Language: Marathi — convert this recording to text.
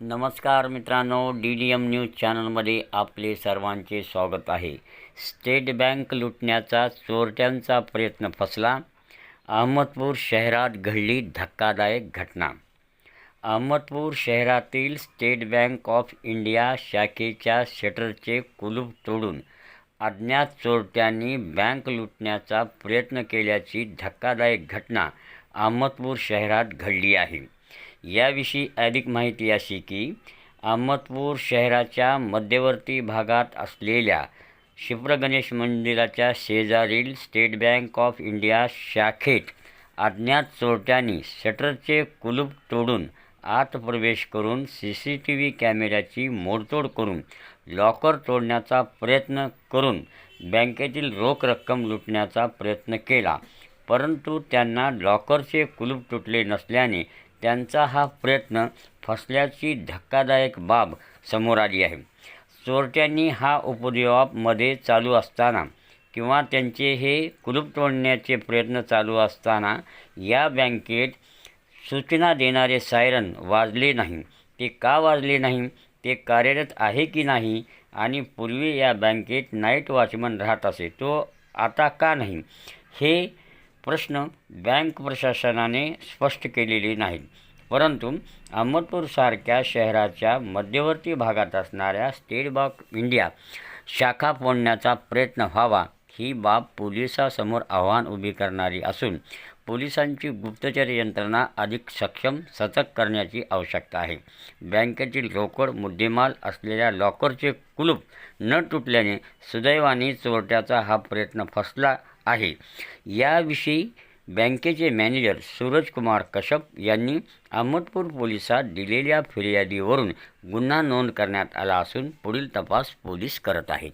नमस्कार मित्रांनो डी डी एम न्यूज चॅनलमध्ये आपले सर्वांचे स्वागत आहे. स्टेट बँक लुटण्याचा चोरट्यांचा प्रयत्न फसला. अहमदपूर शहरात घडली धक्कादायक घटना. अहमदपूर शहरातील स्टेट बँक ऑफ इंडिया शाखेच्या शटरचे कुलूप तोडून अज्ञात चोरट्यांनी बँक लुटण्याचा प्रयत्न केल्याची धक्कादायक घटना अहमदपूर शहरात घडली आहे. याविषयी अधिक माहिती अशी की अहमदपूर शहराच्या मध्यवर्ती भागात असलेल्या शिप्रगणेश गणेश मंदिराच्या शेजारील स्टेट बँक ऑफ इंडिया शाखेत अज्ञात चोरट्यांनी शटरचे कुलूप तोडून आत प्रवेश करून सी सी टी व्ही कॅमेऱ्याची मोडतोड करून लॉकर तोडण्याचा प्रयत्न करून बँकेतील रोख रक्कम लुटण्याचा प्रयत्न केला. परंतु त्यांना लॉकरचे कुलूप तुटले नसल्याने त्यांचा हा प्रयत्न फसल्याची धक्कादायक बाब समोर आली आहे. चोरट्यांनी हा उपद्रव चालू असताना किंवा त्यांचे हे कुलूप तोडण्याचे प्रयत्न चालू असताना या बँकेत सूचना देणारे सायरन वाजले नाही. ते का वाजले नाही? ते कार्यरत आहे की नाही? आणि पूर्वी या बँकेत नाईट वॉचमन राहत असे तो आता का नाही? हे प्रश्न बँक प्रशासनाने स्पष्ट केलेले नाहीत. परंतु अहमदपूरसारख्या शहराच्या मध्यवर्ती भागात असणाऱ्या स्टेट बँक इंडिया शाखा फोडण्याचा प्रयत्न व्हावा ही बाब पोलिसासमोर आव्हान उभी करणारी असून पोलिसांची गुप्तचर यंत्रणा अधिक सक्षम सतर्क करण्याची आवश्यकता आहे. बँकेतील रोकड मुद्देमाल असलेल्या लॉकरचे कुलूप न तुटल्याने सुदैवाने चोरट्याचा हा प्रयत्न फसला आहे. याविषयी बँकेचे मॅनेजर सूरजकुमार कश्यप यांनी अहमदपूर पोलिसात दिलेल्या फिर्यादीवरून गुन्हा नोंद करण्यात आला असून पुढील तपास पोलीस करत आहेत.